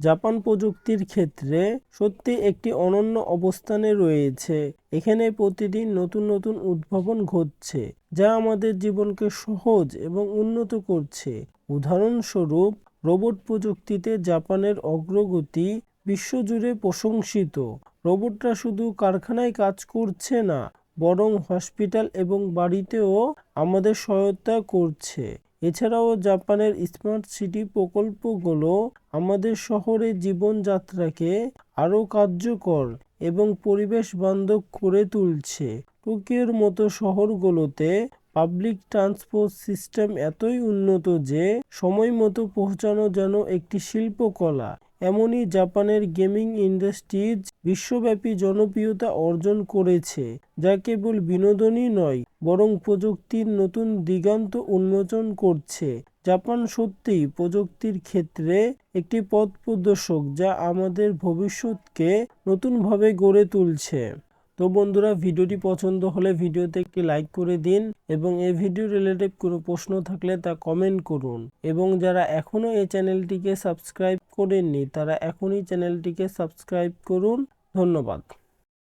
Japan প্রযুক্তির ক্ষেত্রে সত্যি একটি অনন্য অবস্থানে রয়েছে। এখানে প্রতিদিন নতুন নতুন উদ্ভাবন ঘটছে, যা আমাদের জীবনকে সহজ এবং উন্নত করছে। উদাহরণস্বরূপ, রোবট প্রযুক্তিতে জাপানের অগ্রগতি বিশ্বজুড়ে প্রশংসিত। রোবটরা শুধু কারখানায় কাজ করছে না, বরং হসপিটাল এবং বাড়িতেও আমাদের সহায়তা করছে। এছাড়াও জাপানের স্মার্ট সিটি প্রকল্পগুলো আমাদের শহরের জীবনযাত্রাকে আরও কার্যকর এবং পরিবেশ বান্ধব করে তুলছে। টোকিওর মতো শহরগুলোতে পাবলিক ট্রান্সপোর্ট সিস্টেম এতই উন্নত যে সময় মতো পৌঁছানো যেন একটি শিল্পকলা। এমনই জাপানের গেমিং ইন্ডাস্ট্রিজ বিশ্বব্যাপী জনপ্রিয়তা অর্জন করেছে, যা কেবল বিনোদনই নয়, বরং প্রযুক্তির নতুন দিগান্ত উন্মোচন করছে। জাপান সত্যিই প্রযুক্তির ক্ষেত্রে একটি পথ প্রদর্শক যা আমাদের ভবিষ্যৎকে নতুনভাবে গড়ে তুলছে। তো বন্ধুরা, ভিডিওটি পছন্দ হলে ভিডিওতে একটি লাইক করে দিন এবং এই ভিডিও রিলেটেড কোনো প্রশ্ন থাকলে তা কমেন্ট করুন। এবং যারা এখনও এই চ্যানেলটিকে সাবস্ক্রাইব করেননি, তারা এখনই চ্যানেলটিকে সাবস্ক্রাইব করুন। ধন্যবাদ।